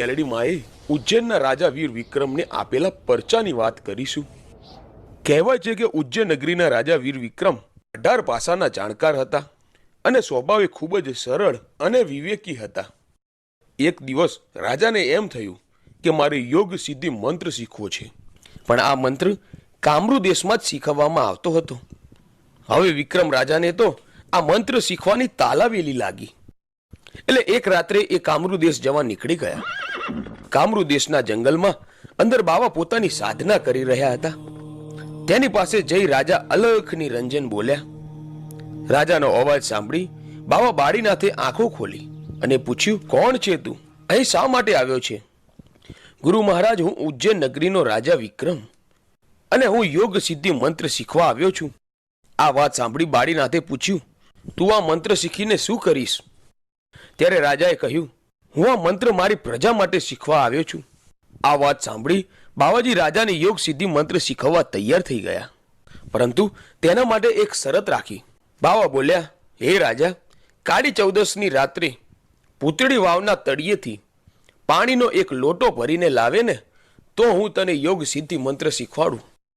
મેલડીમાં એ ઉજ્જૈનના રાજા વીર વિક્રમને આપેલા પરચાની વાત કરીશું કહેવાય છે કે ઉજ્જૈન નગરીના રાજા વીર વિક્રમ અઢાર પાસાના જાણકાર હતા અને સ્વભાવે ખૂબ જ સરળ અને વિવેકી હતા. એક દિવસ રાજાને એમ થયું કે મારે યોગ સિદ્ધિ મંત્ર શીખવો છે, પણ આ મંત્ર કામરૂ દેશમાં જ શીખવવામાં આવતો હતો. હવે વિક્રમ રાજાને તો આ મંત્ર શીખવાની તાલાવેલી લાગી. એટલે એક રાત્રે એ કામરૂ દેશ જવા નીકળી ગયા. કામરૂ દેશના જંગલમાં અંદર બાવા પોતાની સાધના કરી રહ્યા હતા. તેની પાસે જઈ રાજા અલખની રંજન બોલ્યા, રાજાનો અવાજ સાંભળી બાવા બાળીનાથે આંખો ખોલી અને પૂછ્યું, કોણ છે તું? અહીં શા માટે આવ્યો છે? ગુરુ મહારાજ, હું ઉજ્જૈન નગરીનો રાજા વિક્રમ અને હું યોગ સિદ્ધિ મંત્ર શીખવા આવ્યો છું. આ વાત સાંભળી બાળીનાથે પૂછ્યું, તું આ મંત્ર શીખીને શું કરીશ? ત્યારે રાજાએ કહ્યું હું આ મંત્ર મારી પ્રજા માટે શીખવા આવ્યો છું. આ વાત સાંભળી બાવાજી રાજાને યોગ સિદ્ધિ મંત્ર શીખવવા તૈયાર થઈ ગયા. પરંતુ તેના માટે એક શરત રાખી. બાવા બોલ્યા, હે રાજા, કાળી ચૌદસની રાત્રે પૂતળી વાવના તળિયેથી પાણીનો એક લોટો ભરીને લાવે ને તો હું તને યોગ સિદ્ધિ મંત્ર શીખવાડું.